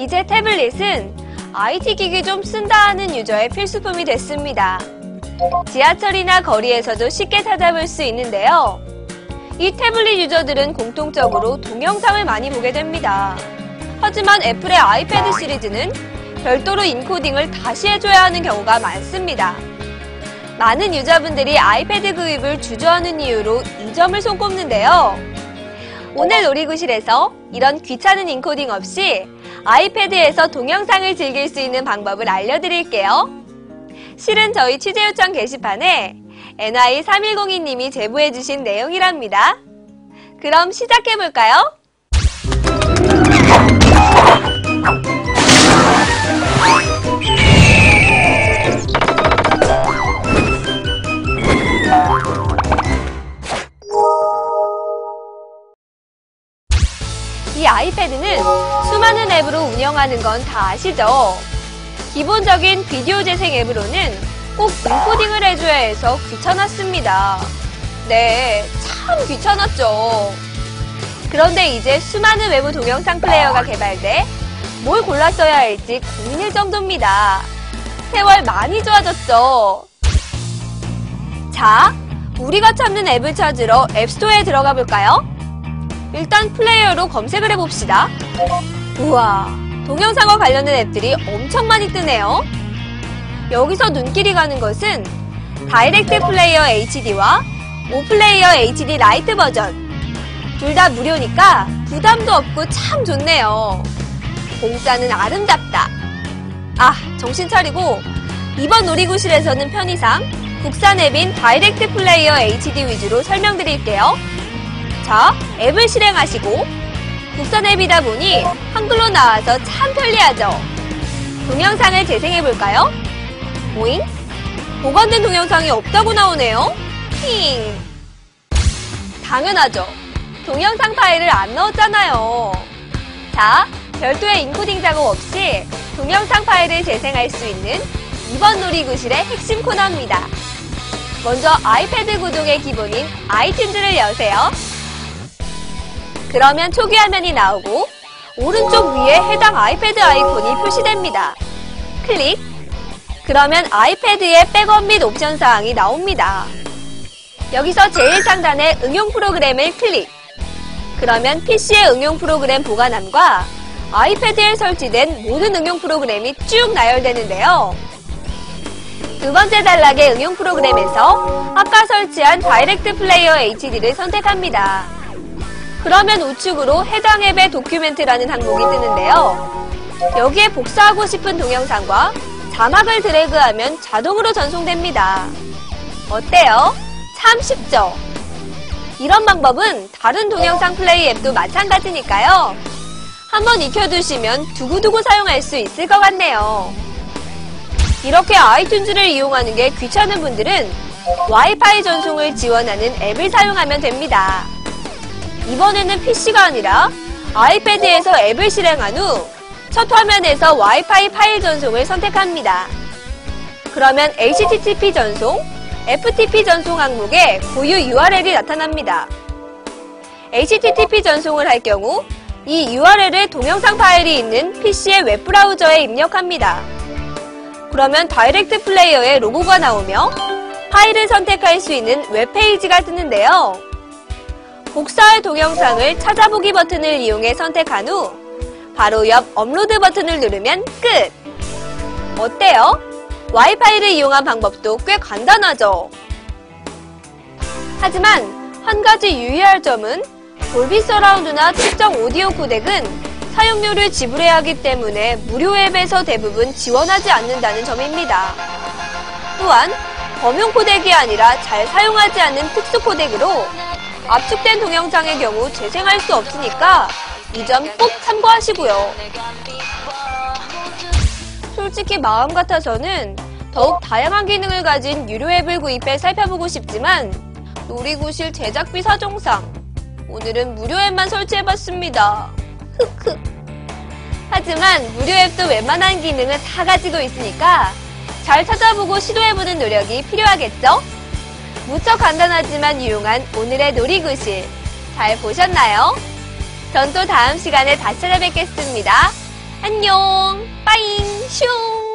이제 태블릿은 IT 기기 좀 쓴다 하는 유저의 필수품이 됐습니다. 지하철이나 거리에서도 쉽게 찾아볼 수 있는데요. 이 태블릿 유저들은 공통적으로 동영상을 많이 보게 됩니다. 하지만 애플의 아이패드 시리즈는 별도로 인코딩을 다시 해줘야 하는 경우가 많습니다. 많은 유저분들이 아이패드 구입을 주저하는 이유로 이 점을 손꼽는데요. 오늘 놀이구실에서 이런 귀찮은 인코딩 없이 아이패드에서 동영상을 즐길 수 있는 방법을 알려드릴게요. 실은 저희 취재 요청 게시판에 NY3102님이 제보해주신 내용이랍니다. 그럼 시작해볼까요? 이 아이패드는 수많은 앱으로 운영하는 건 다 아시죠? 기본적인 비디오 재생 앱으로는 꼭 인코딩을 해줘야 해서 귀찮았습니다. 네, 참 귀찮았죠. 그런데 이제 수많은 외부 동영상 플레이어가 개발돼 뭘 골라 써야 할지 고민일 정도입니다. 세월 많이 좋아졌죠. 자, 우리가 찾는 앱을 찾으러 앱스토어에 들어가 볼까요? 일단 플레이어로 검색을 해봅시다. 우와, 동영상과 관련된 앱들이 엄청 많이 뜨네요. 여기서 눈길이 가는 것은 다이렉트 플레이어 HD와 오플레이어 HD 라이트 버전. 둘 다 무료니까 부담도 없고 참 좋네요. 공짜는 아름답다. 아, 정신 차리고 이번 놀이구실에서는 편의상 국산 앱인 다이렉트 플레이어 HD 위주로 설명드릴게요. 자, 앱을 실행하시고 국산 앱이다 보니 한글로 나와서 참 편리하죠. 동영상을 재생해볼까요? 모잉? 보관된 동영상이 없다고 나오네요. 힝. 당연하죠. 동영상 파일을 안 넣었잖아요. 자, 별도의 인코딩 작업 없이 동영상 파일을 재생할 수 있는 이번 놀이구실의 핵심 코너입니다. 먼저 아이패드 구동의 기본인 아이튠즈를 여세요. 그러면 초기 화면이 나오고 오른쪽 위에 해당 아이패드 아이콘이 표시됩니다. 클릭. 그러면 아이패드의 백업 및 옵션 사항이 나옵니다. 여기서 제일 상단에 응용 프로그램을 클릭. 그러면 PC의 응용 프로그램 보관함과 아이패드에 설치된 모든 응용 프로그램이 쭉 나열되는데요. 두 번째 단락의 응용 프로그램에서 아까 설치한 다이렉트 플레이어 HD를 선택합니다. 그러면 우측으로 해당 앱의 도큐멘트라는 항목이 뜨는데요. 여기에 복사하고 싶은 동영상과 자막을 드래그하면 자동으로 전송됩니다. 어때요? 참 쉽죠? 이런 방법은 다른 동영상 플레이 앱도 마찬가지니까요. 한번 익혀두시면 두고두고 사용할 수 있을 것 같네요. 이렇게 아이튠즈를 이용하는 게 귀찮은 분들은 와이파이 전송을 지원하는 앱을 사용하면 됩니다. 이번에는 PC가 아니라 아이패드에서 앱을 실행한 후 첫 화면에서 와이파이 파일 전송을 선택합니다. 그러면 HTTP 전송, FTP 전송 항목에 고유 URL이 나타납니다. HTTP 전송을 할 경우 이 URL을 동영상 파일이 있는 PC의 웹브라우저에 입력합니다. 그러면 다이렉트 플레이어의 로고가 나오며 파일을 선택할 수 있는 웹페이지가 뜨는데요. 복사할 동영상을 찾아보기 버튼을 이용해 선택한 후 바로 옆 업로드 버튼을 누르면 끝! 어때요? 와이파이를 이용한 방법도 꽤 간단하죠? 하지만 한 가지 유의할 점은 돌비 서라운드나 특정 오디오 코덱은 사용료를 지불해야 하기 때문에 무료 앱에서 대부분 지원하지 않는다는 점입니다. 또한 범용 코덱이 아니라 잘 사용하지 않는 특수 코덱으로 압축된 동영상의 경우 재생할 수 없으니까 이 점 꼭 참고하시고요. 솔직히 마음 같아서는 더욱 다양한 기능을 가진 유료 앱을 구입해 살펴보고 싶지만 놀이구실 제작비 사정상 오늘은 무료 앱만 설치해봤습니다. 흑흑. 하지만 무료 앱도 웬만한 기능은 다 가지고 있으니까 잘 찾아보고 시도해보는 노력이 필요하겠죠? 무척 간단하지만 유용한 오늘의 놀이구실 잘 보셨나요? 전 또 다음 시간에 다시 찾아뵙겠습니다. 안녕, 빠이.